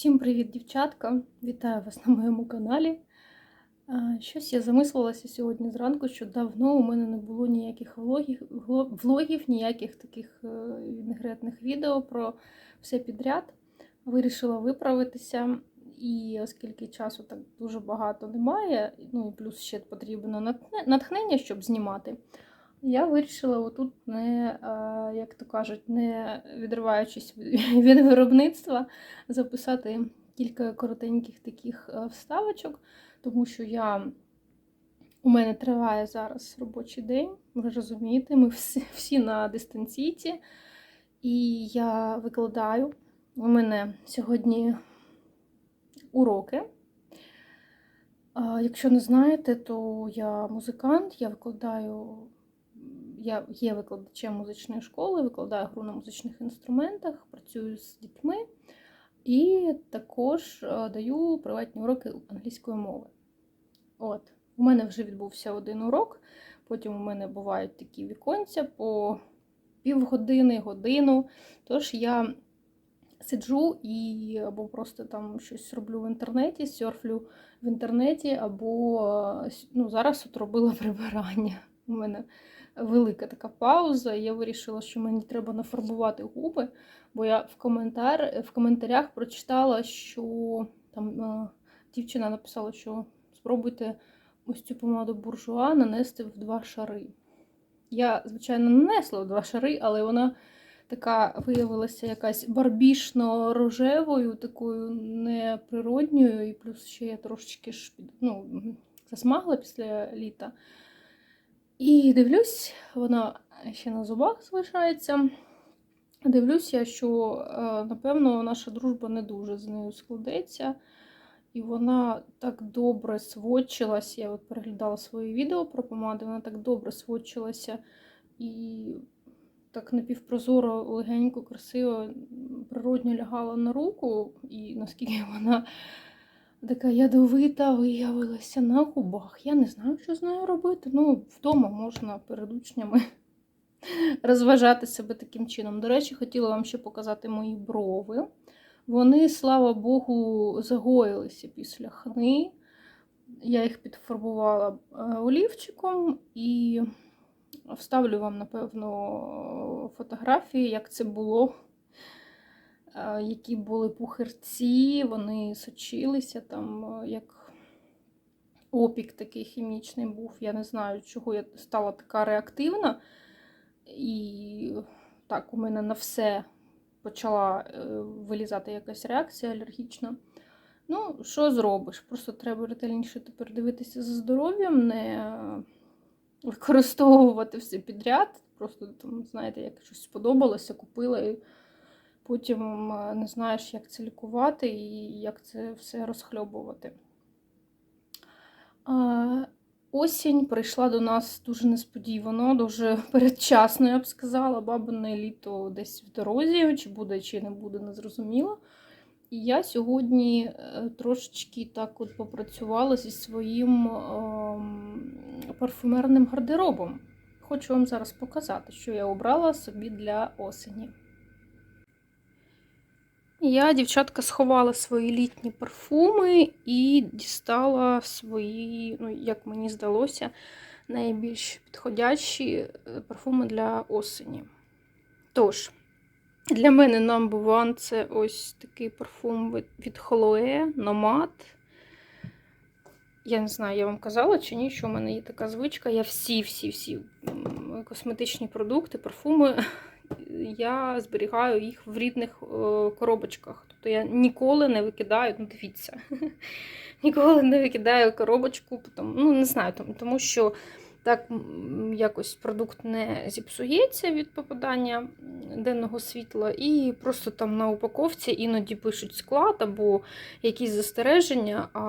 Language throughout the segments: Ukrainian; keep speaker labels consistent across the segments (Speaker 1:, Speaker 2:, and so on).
Speaker 1: Всім привіт, дівчатка! Вітаю вас на моєму каналі. Щось я замислилася сьогодні зранку, що давно у мене не було ніяких влогів, влогів ніяких таких е, вінегретних відео про все підряд. Вирішила виправитися, і оскільки часу так дуже багато немає, ну і плюс ще потрібно натхнення, щоб знімати. Я вирішила отут, не, е, як то кажуть, не відриваючись від виробництва, записати кілька коротеньких таких е, вставочок, тому що я, у мене триває зараз робочий день, ви розумієте, ми всі, всі на дистанційці, і я викладаю. У мене сьогодні уроки. Якщо не знаєте, то я музикант, я викладаю, я є викладачем музичної школи, викладаю гру на музичних інструментах, працюю з дітьми і також е, даю приватні уроки англійської мови. От, у мене вже відбувся один урок, потім у мене бувають такі віконця по півгодини, годину. Тож я сиджу і або просто там щось роблю в інтернеті, серфлю в інтернеті, або е, ну, зараз от робила прибирання. У мене велика така пауза. і Я вирішила, що мені треба нафарбувати губи, бо я в, коментар... в коментарях прочитала, що там е, дівчина написала, що спробуйте ось цю помаду буржуа нанести в два шари. Я, звичайно, нанесла в два шари, але вона така виявилася якась барбішно-рожевою, такою неприродньою, і плюс ще я трошечки ж ну, засмагла після літа. І дивлюсь, вона ще на зубах залишається. Дивлюсь я, що, е, напевно, наша дружба не дуже з нею складеться. І вона так добре сводчилася. Я от переглядала свої відео про помади, вона так добре сводчилася і так напівпрозоро, легенько, красиво, природньо лягала на руку, і наскільки вона така ядовита виявилася на губах. Я не знаю, що з нею робити. Ну, вдома можна перед учнями розважати себе таким чином. До речі, хотіла вам ще показати мої брови. Вони, слава Богу, загоїлися після хни. Я їх підфарбувала е, олівчиком і вставлю вам, напевно, фотографії, як це було, які були пухирці, вони сочилися там, е, як опік такий хімічний був. Я не знаю, чого я стала така реактивна. І так, у мене на все почала е, вилізати якась реакція алергічна. Ну, що зробиш? Просто треба ретельніше тепер дивитися за здоров'ям, не використовувати все підряд. Просто там, знаєте, як щось сподобалося, купила потім не знаєш, як це лікувати і як це все розхльобувати. Осінь прийшла до нас дуже несподівано, дуже передчасно, я б сказала. Бабине літо десь в дорозі, чи буде, чи не буде, не зрозуміло. І я сьогодні е, трошечки так от попрацювала зі своїм ем, парфумерним гардеробом. Хочу вам зараз показати, що я обрала собі для осені. Я, дівчатка, сховала свої літні парфуми і дістала свої, ну, як мені здалося, найбільш підходящі е, парфуми для осені. Тож, для мене number one це ось такий парфум від- Chloe Nomad. Я не знаю, я вам казала чи ні, що в мене є така звичка. Я всі-всі-всі косметичні продукти, парфуми я зберігаю їх в рідних е, коробочках. Тобто я ніколи не викидаю, ну дивіться, ніколи не викидаю коробочку, ну не знаю, тому, що так якось продукт не зіпсується від попадання денного світла, і просто там на упаковці іноді пишуть склад або якісь застереження, а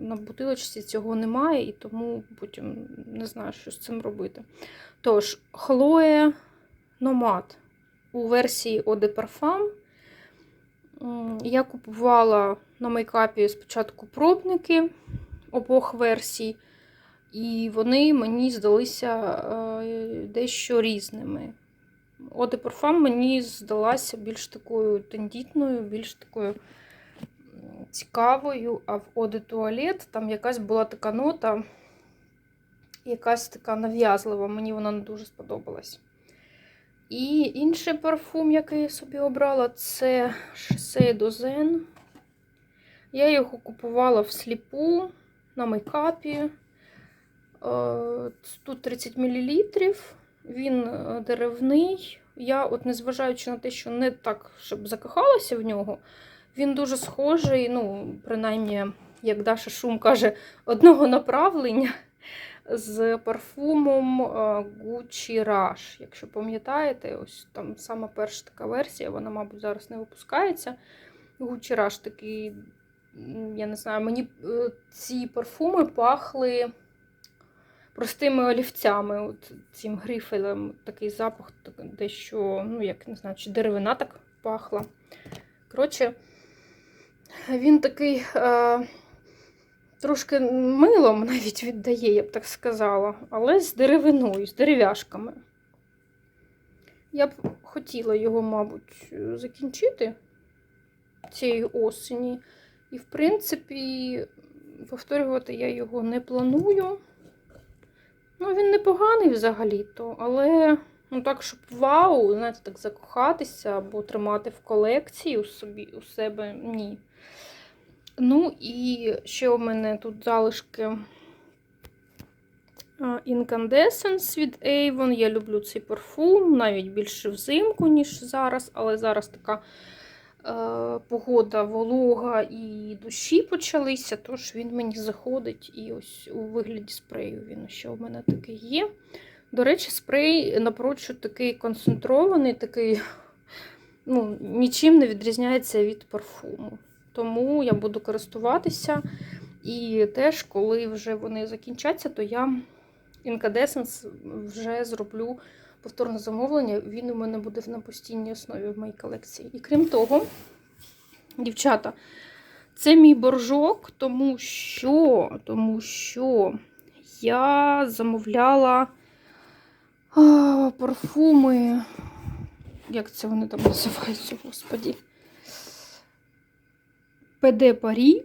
Speaker 1: на бутилочці цього немає, і тому потім не знаю, що з цим робити. Тож, Хлоє Номад у версії Eau de Parfum. М, Я купувала на мейкапі спочатку пробники обох версій, і вони мені здалися е, дещо різними. De Parfum мені здалася більш такою тендітною, більш такою цікавою, а в Оде Туалет там якась була така нота, якась така нав'язлива, мені вона не дуже сподобалась. І інший парфум, який я собі обрала, це Shiseido Zen. Я його купувала в сліпу на мейкапі. Е, Тут 30 мл. Він е, деревний. Я, от незважаючи на те, що не так, щоб закохалася в нього, він дуже схожий, ну, принаймні, як Даша Шум каже, одного направлення з парфумом е, Gucci Rush. Якщо пам'ятаєте, ось там сама перша така версія, вона, мабуть, зараз не випускається. Gucci Rush такий, я не знаю, мені е, ці парфуми пахли простими олівцями, от цим грифелем, такий запах, дещо, ну, як не знаю, чи деревина так пахла. Коротше, він такий е, трошки милом навіть віддає, я б так сказала, але з деревиною, з дерев'яшками. Я б хотіла його, мабуть, закінчити цієї осені. І, в принципі, повторювати я його не планую. Ну, він непоганий взагалі-то, але ну так, щоб вау, знаєте, так закохатися або тримати в колекції у собі у себе ні. Ну і ще у мене тут залишки Incandescence від Avon. Я люблю цей парфум, навіть більше взимку, ніж зараз, але зараз така е, погода волога і дощі почалися, тож він мені заходить і ось у вигляді спрею він ще у мене такий є. До речі, спрей напрочуд такий концентрований, такий, ну, нічим не відрізняється від парфуму. Тому я буду користуватися. І теж, коли вже вони закінчаться, то я Incandescence вже зроблю повторне замовлення. Він у мене буде на постійній основі в моїй колекції. І крім того, дівчата, це мій боржок, тому що, тому що я замовляла а, парфуми. Як це вони там називаються, господі? ПД Парі.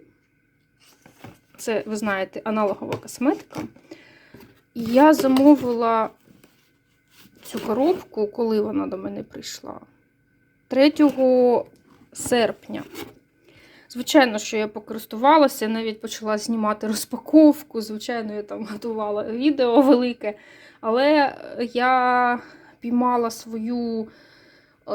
Speaker 1: Це, ви знаєте, аналогова косметика. І я замовила цю коробку, коли вона до мене прийшла. 3 серпня. Звичайно, що я покористувалася, навіть почала знімати розпаковку. Звичайно, я там готувала відео велике. Але я піймала свою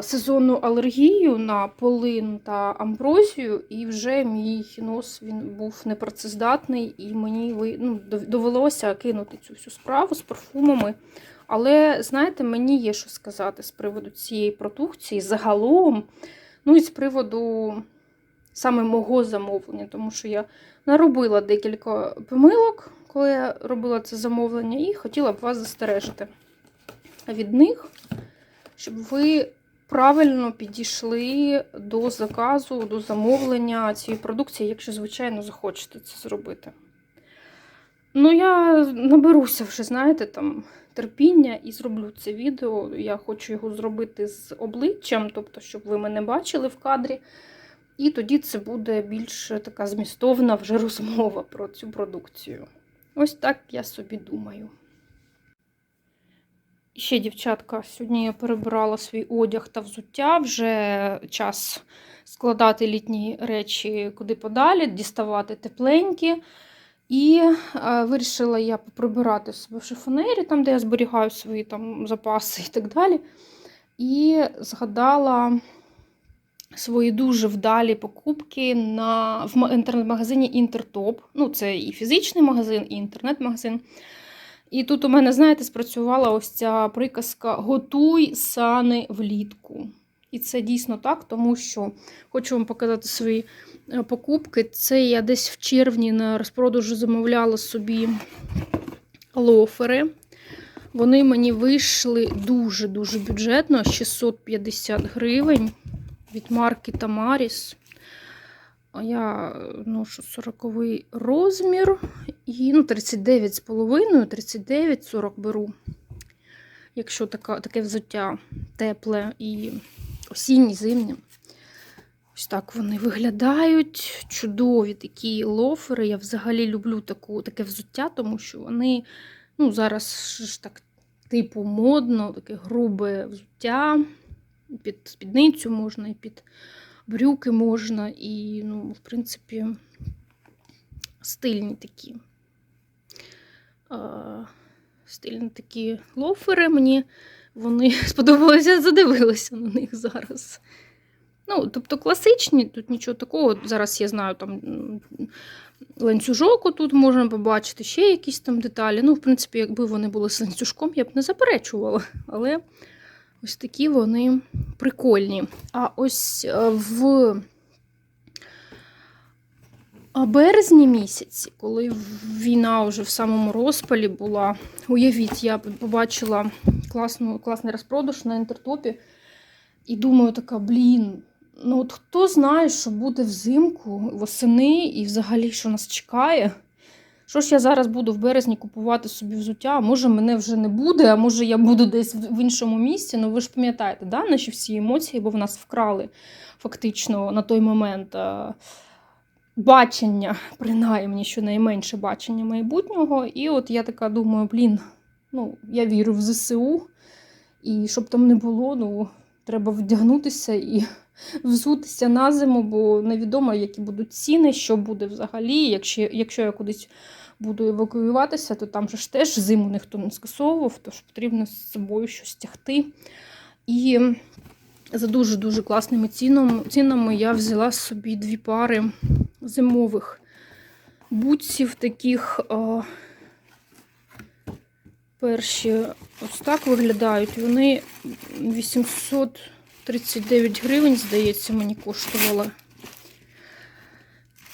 Speaker 1: сезонну алергію на полин та амброзію, і вже мій нос він був непрацездатний, і мені ну, довелося кинути цю всю справу з парфумами. Але, знаєте, мені є що сказати з приводу цієї продукції загалом, ну і з приводу саме мого замовлення, тому що я наробила декілька помилок, коли я робила це замовлення, і хотіла б вас застережити від них, щоб ви правильно підійшли до заказу, до замовлення цієї продукції, якщо, звичайно, захочете це зробити. Ну, я наберуся вже, знаєте, там терпіння і зроблю це відео. Я хочу його зробити з обличчям, тобто, щоб ви мене бачили в кадрі. І тоді це буде більш така змістовна вже розмова про цю продукцію. Ось так я собі думаю. Ще, дівчатка, сьогодні я перебирала свій одяг та взуття. Вже час складати літні речі куди подалі, діставати тепленькі. І е, вирішила я поприбирати себе в шифонері, там, де я зберігаю свої там запаси і так далі. І згадала свої дуже вдалі покупки на, в інтернет-магазині Інтертоп. Ну, це і фізичний магазин, і інтернет-магазин. І тут у мене, знаєте, спрацювала ось ця приказка Готуй сани влітку. І це дійсно так, тому що хочу вам показати свої е, покупки. Це я десь в червні на розпродажу замовляла собі лофери. Вони мені вийшли дуже-дуже бюджетно 650 гривень від марки Тамаріс. Я ношу 40 розмір і ну, 39,5, 39, 40 беру. Якщо така, таке взуття тепле і осіннє, зимнє. Ось так вони виглядають. Чудові такі лофери. Я взагалі люблю таку, таке взуття, тому що вони ну, зараз ж так типу модно, таке грубе взуття. Під спідницю можна, і під брюки можна, і, ну, в принципі, стильні такі. Стильні такі лофери. Мені вони сподобалися, задивилася на них зараз. Ну, тобто класичні, тут нічого такого. Зараз я знаю, там ланцюжок тут можна побачити, ще якісь там деталі. Ну, в принципі, якби вони були з ланцюжком, я б не заперечувала. Але ось такі вони прикольні. А ось е, в березні місяці, коли війна вже в самому розпалі була, уявіть, я побачила класну, класний розпродаж на інтертопі. І думаю, така, блін, ну от хто знає, що буде взимку, восени і взагалі, що нас чекає. Що ж я зараз буду в березні купувати собі взуття? Може, мене вже не буде, а може я буду десь в іншому місці. Ну ви ж пам'ятаєте, да, наші всі емоції, бо в нас вкрали фактично на той момент а, бачення, принаймні, щонайменше бачення майбутнього. І от я така думаю, блін, ну я вірю в ЗСУ, і щоб там не було, ну треба вдягнутися і взутися на зиму, бо невідомо, які будуть ціни, що буде взагалі. Якщо, якщо я кудись буду евакуюватися, то там же ж теж зиму ніхто не скасовував, тож потрібно з собою щось тягти. І за дуже-дуже класними цінами, я взяла собі дві пари зимових бутсів таких. Перші ось так виглядають. Вони 839 гривень, здається, мені коштували.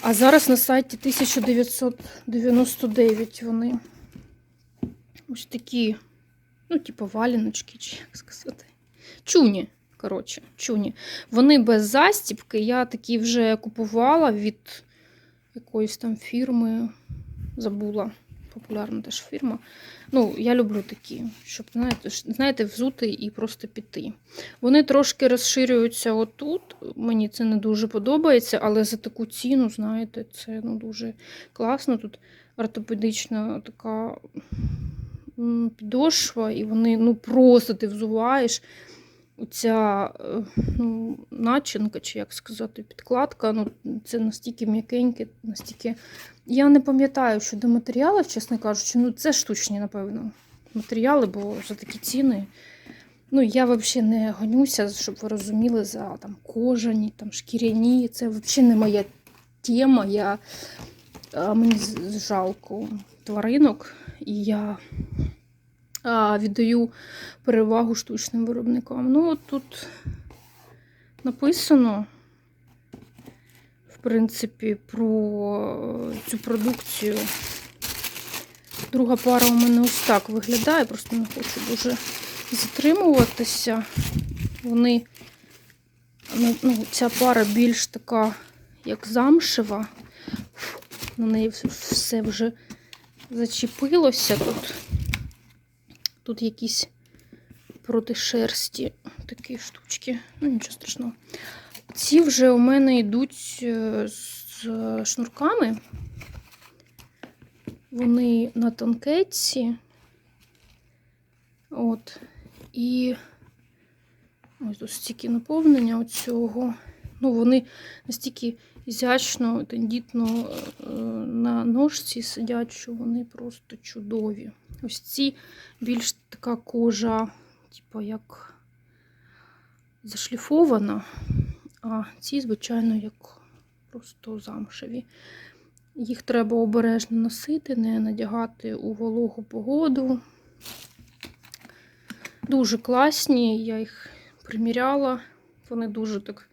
Speaker 1: А зараз на сайті 1999 вони. Ось такі, ну, типу, валіночки, чи як сказати. Чуні. Коротше, чуні. Вони без застібки. Я такі вже купувала від якоїсь там фірми. Забула. Популярна теж фірма. Ну, я люблю такі, щоб, знаєте, знаєте, взути і просто піти. Вони трошки розширюються отут. Мені це не дуже подобається, але за таку ціну, знаєте, це ну, дуже класно. Тут ортопедична така підошва, і вони ну, просто ти взуваєш. Оця е, ну, начинка, чи як сказати, підкладка, ну, це настільки м'якеньке, настільки. Я не пам'ятаю щодо матеріалів, чесно кажучи, ну це штучні, напевно, матеріали, бо за такі ціни. Ну, я взагалі не гонюся, щоб ви розуміли, за там кожані, там шкіряні. Це взагалі не моя тема. Я, мені жалко тваринок, і я віддаю перевагу штучним виробникам. Ну, от тут написано, принципі, про е, цю продукцію. Друга пара у мене ось так виглядає, просто не хочу дуже затримуватися. Вони, ну, ну, ця пара більш така, як замшева. На неї все вже зачепилося тут. Тут якісь проти шерсті такі штучки. Ну, нічого страшного. Ці вже у мене йдуть е, з шнурками. Вони на тонкетці. От. І ось тут стільки наповнення оцього. Ну, вони настільки ізящно, тендітно е, на ножці сидять, що вони просто чудові. Ось ці більш така кожа, типу, як зашліфована, а ці, звичайно, як просто замшеві. Їх треба обережно носити, не надягати у вологу погоду. Дуже класні, я їх приміряла. Вони дуже так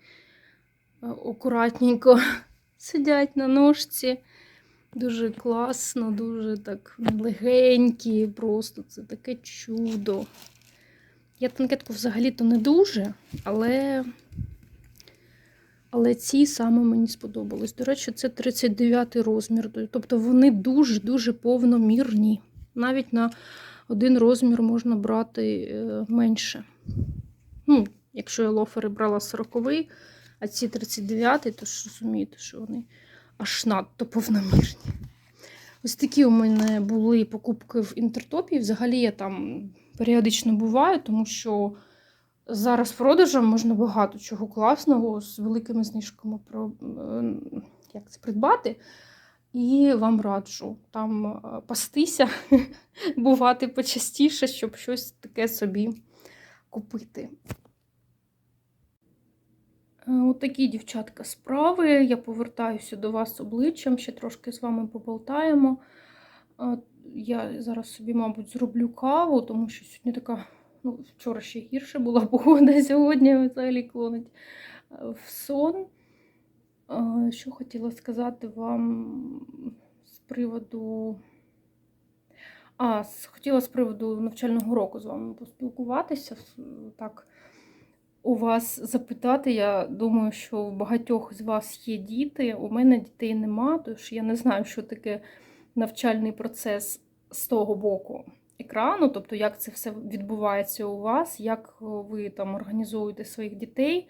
Speaker 1: е, акуратненько сидять на ножці. Дуже класно, дуже так легенькі, просто це таке чудо. Я танкетку взагалі-то не дуже, але, але ці саме мені сподобались. До речі, це 39 розмір. Тобто вони дуже-дуже повномірні. Навіть на один розмір можна брати е, менше. Ну, якщо я лофери брала 40 А ці 39-й, то ж розумієте, що вони аж надто повномірні. Ось такі у мене були покупки в інтертопі. Взагалі я там періодично буваю, тому що зараз продажам можна багато чого класного з великими знижками про, як це, придбати. І вам раджу там е, пастися, бувати почастіше, щоб щось таке собі купити. Е, Отакі, дівчатка, справи. Я повертаюся до вас обличчям, ще трошки з вами поболтаємо. Е, Я зараз собі, мабуть, зроблю каву, тому що сьогодні така, ну, вчора ще гірше була погода, сьогодні взагалі клонить е, в сон. Е, Що хотіла сказати вам з приводу. А, хотіла з приводу навчального року з вами поспілкуватися. Так, у вас запитати. Я думаю, що у багатьох з вас є діти. У мене дітей нема, тож я не знаю, що таке навчальний процес з того боку екрану, тобто як це все відбувається у вас, як ви там організовуєте своїх дітей,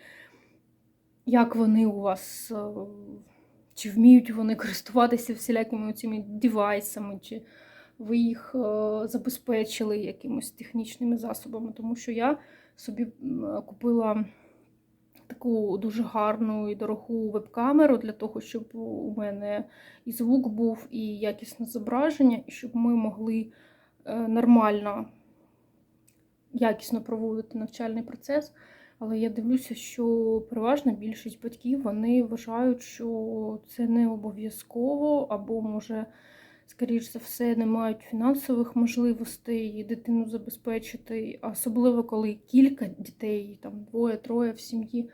Speaker 1: як вони у вас, е, чи вміють вони користуватися всілякими цими девайсами, чи ви їх е, забезпечили якимось технічними засобами, тому що я собі купила таку дуже гарну і дорогу веб-камеру для того, щоб у мене і звук був, і якісне зображення, і щоб ми могли е, нормально, якісно проводити навчальний процес. Але я дивлюся, що переважна більшість батьків вони вважають, що це не обов'язково, або, може, скоріш за все, не мають фінансових можливостей дитину забезпечити, особливо коли кілька дітей, там двоє-троє в сім'ї,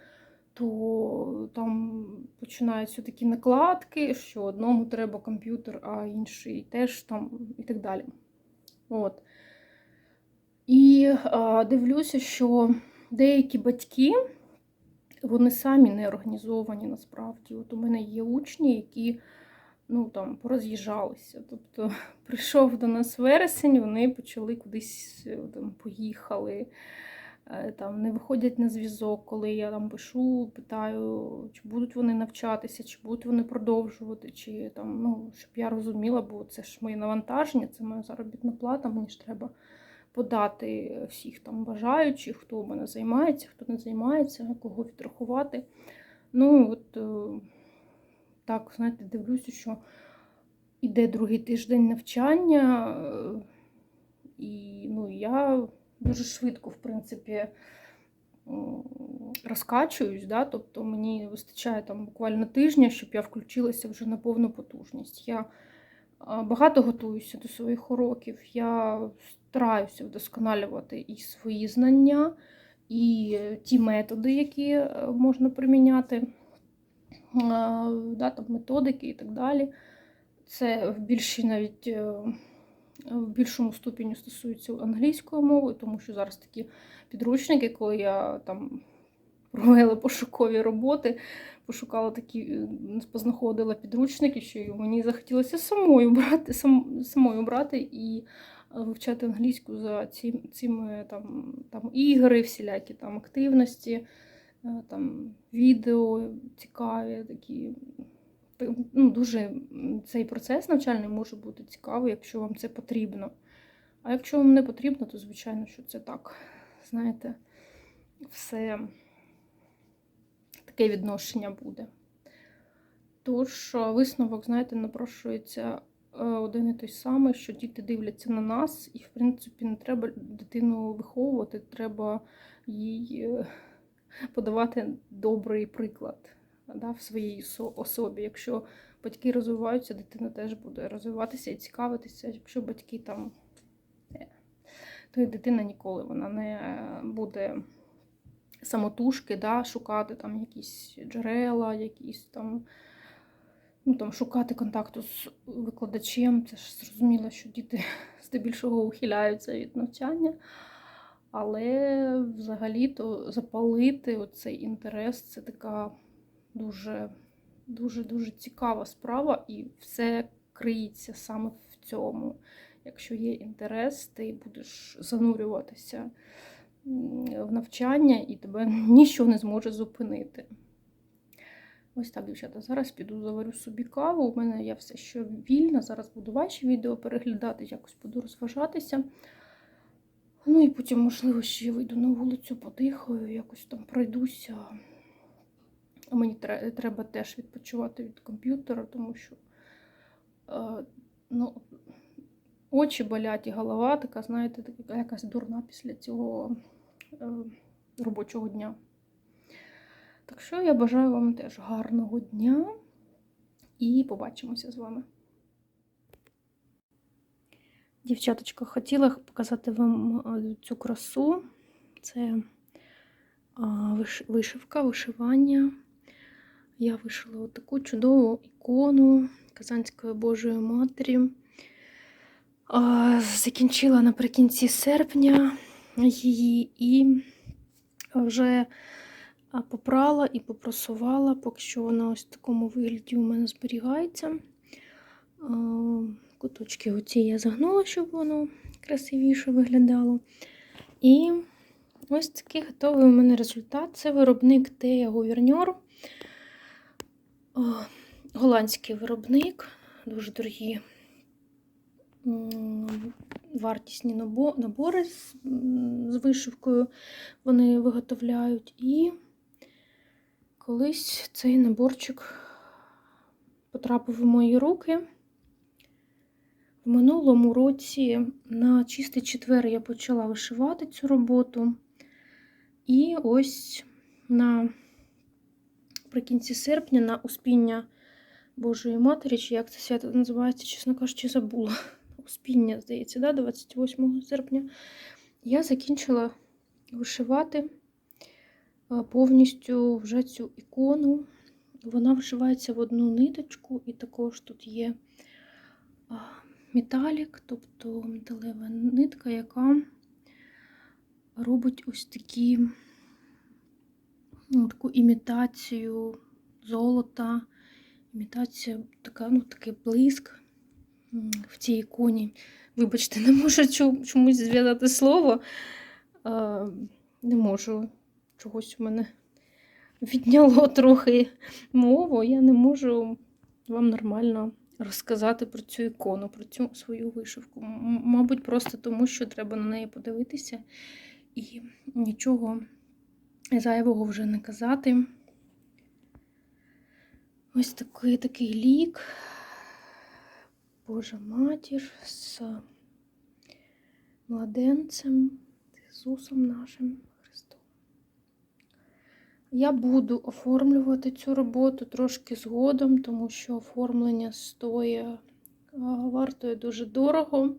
Speaker 1: то там починаються такі накладки, що одному треба комп'ютер, а інший теж там і так далі. От. І а, дивлюся, що деякі батьки, вони самі не організовані насправді. От у мене є учні, які ну, там, пороз'їжджалися. Тобто прийшов до нас вересень, вони почали кудись е, там, поїхали, там, не виходять на зв'язок, коли я там пишу, питаю, чи будуть вони навчатися, чи будуть вони продовжувати, чи там, ну, щоб я розуміла, бо це ж моє навантаження, це моя заробітна плата, мені ж треба подати всіх там бажаючих, хто у мене займається, хто не займається, кого відрахувати. Ну, от е, так, знаєте, дивлюся, що іде другий тиждень навчання, е, і ну, я дуже швидко, в принципі, розкачуюсь, да? тобто мені вистачає там буквально тижня, щоб я включилася вже на повну потужність. Я багато готуюся до своїх уроків, я стараюся вдосконалювати і свої знання, і ті методи, які е, можна приміняти, да, там, методики і так далі. Це в більшій навіть е, в більшому ступені стосується англійської мови, тому що зараз такі підручники, коли я там провела пошукові роботи, пошукала такі, е, познаходила підручники, що мені захотілося самою брати, сам, самою брати і е, вивчати англійську за ці, цими там, там ігри, всілякі там активності, е, там відео цікаві такі. Ну, дуже цей процес навчальний може бути цікавий, якщо вам це потрібно. А якщо вам не потрібно, то звичайно, що це так. Знаєте, все таке відношення буде. Тож, висновок, знаєте, напрошується е, один і той самий, що діти дивляться на нас, і, в принципі, не треба дитину виховувати, треба їй е, подавати добрий приклад да, в своїй особі. Якщо батьки розвиваються, дитина теж буде розвиватися і цікавитися. Якщо батьки там, е, то і дитина ніколи вона не буде самотужки, да, шукати там якісь джерела, якісь там. Ну, там, шукати контакту з викладачем, це ж зрозуміло, що діти здебільшого ухиляються від навчання. Але взагалі-то запалити оцей інтерес це така дуже, дуже, дуже цікава справа, і все криється саме в цьому. Якщо є інтерес, ти будеш занурюватися в навчання, і тебе нічого не зможе зупинити. Ось так, дівчата. Зараз піду заварю собі каву. У мене я все ще вільна. Зараз буду ваші відео переглядати, якось буду розважатися. Ну і потім, можливо, ще вийду на вулицю, подихаю, якось там пройдуся. Мені треба теж відпочивати від комп'ютера, тому що е, ну, очі болять і голова така, знаєте, якась дурна після цього е, робочого дня. Так що я бажаю вам теж гарного дня і побачимося з вами. Дівчаточка, хотіла показати вам е, цю красу. Це вишивка, вишивання. Я вишила отаку чудову ікону Казанської Божої Матері. Закінчила наприкінці серпня її і вже попрала і попросувала, поки що вона ось в такому вигляді у мене зберігається. Куточки оці я загнула, щоб воно красивіше виглядало. І ось такий готовий у мене результат. Це виробник Тея Говірньор. Голландський виробник, дуже дорогі вартісні набори з вишивкою вони виготовляють. І колись цей наборчик потрапив у мої руки. В минулому році на чистий четвер я почала вишивати цю роботу. І ось на наприкінці серпня на Успіння Божої Матері, чи як це свято називається, чесно кажучи, забула. Успіння, здається, да? 28 серпня. Я закінчила вишивати повністю вже цю ікону. Вона вишивається в одну ниточку, і також тут є металік, тобто металева нитка, яка робить ось такі, ну, таку імітацію золота, імітація, така, ну, такий блиск в цій іконі. Вибачте, не можу чомусь зв'язати слово. Не можу. Чогось у мене відняло трохи мову. Я не можу вам нормально розказати про цю ікону, про цю свою вишивку. Мабуть, просто тому, що треба на неї подивитися і нічого зайвого вже не казати. Ось такий такий лік. Божа матір з младенцем, з Ісусом нашим Христом. Я буду оформлювати цю роботу трошки згодом, тому що оформлення а, вартує дуже дорого.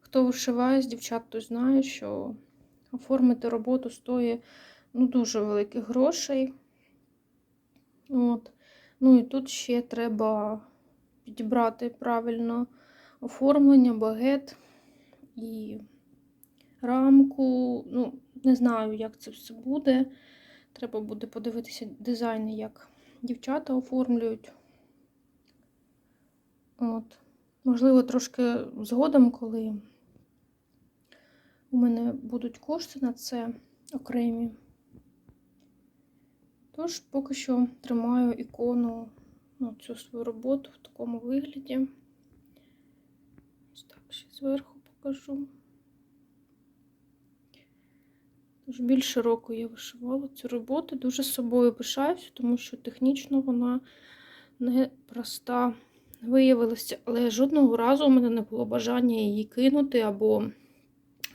Speaker 1: Хто вишиває з дівчат, той знає, що оформити роботу стоїть ну, дуже великих грошей. От. Ну і тут ще треба підібрати правильно оформлення, багет і рамку. Ну, не знаю, як це все буде. Треба буде подивитися дизайни, як дівчата оформлюють. От. Можливо, трошки згодом, коли у мене будуть кошти на це окремі. Тож, поки що тримаю ікону, ну, цю свою роботу в такому вигляді. Ось так ще зверху покажу. Тож більше року я вишивала цю роботу. Дуже собою пишаюся, тому що технічно вона не проста виявилася. Але жодного разу у мене не було бажання її кинути, або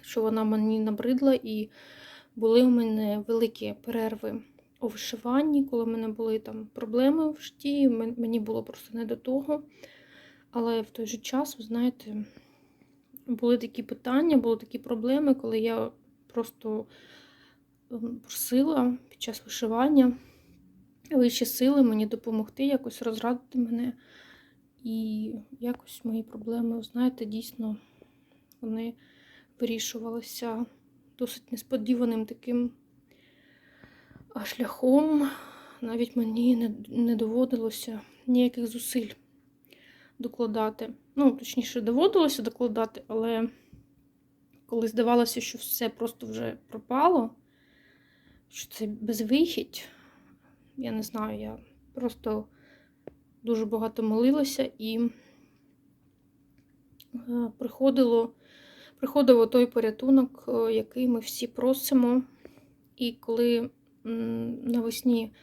Speaker 1: що вона мені набридла, і були у мене великі перерви у вишиванні, коли в мене були там проблеми в житті, мені було просто не до того. Але в той же час, ви знаєте, були такі питання, були такі проблеми, коли я просто ем, просила під час вишивання вищі сили мені допомогти, якось розрадити мене. І якось мої проблеми, знаєте, дійсно вони вирішувалися досить несподіваним таким шляхом. Навіть мені не, не доводилося ніяких зусиль докладати. Ну, точніше, доводилося докладати, але коли здавалося, що все просто вже пропало, що це безвихідь, я не знаю, я просто дуже багато молилася і е, приходило, приходив той порятунок, е, який ми всі просимо. І коли навесні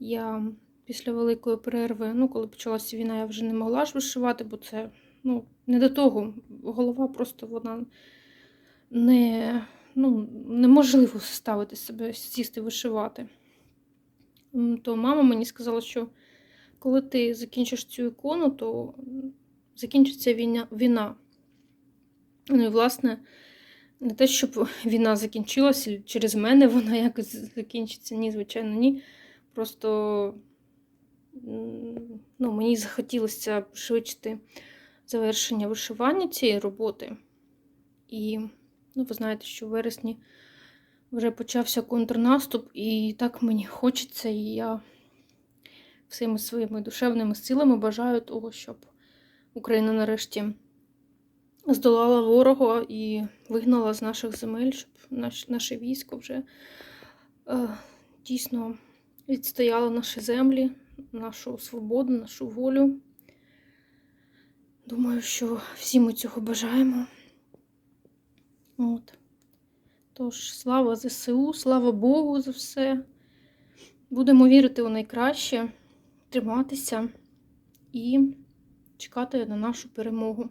Speaker 1: я після великої перерви, ну, коли почалася війна, я вже не могла ж вишивати, бо це ну, не до того. Голова просто вона не, ну, неможливо ставити себе, сісти вишивати. То мама мені сказала, що коли ти закінчиш цю ікону, то закінчиться війна. війна. Ну і, власне, не те, щоб війна закінчилася через мене, вона якось закінчиться. Ні, звичайно, ні. Просто ну, мені захотілося пришвидшити завершення вишивання цієї роботи. І ну, ви знаєте, що в вересні вже почався контрнаступ, і так мені хочеться, і я всіми своїми душевними силами бажаю того, щоб Україна нарешті здолала ворога і вигнала з наших земель, щоб наш, наше військо вже е, дійсно відстояло наші землі, нашу свободу, нашу волю. Думаю, що всі ми цього бажаємо. От. Тож, слава ЗСУ, слава Богу за все. Будемо вірити у найкраще, триматися і чекати на нашу перемогу.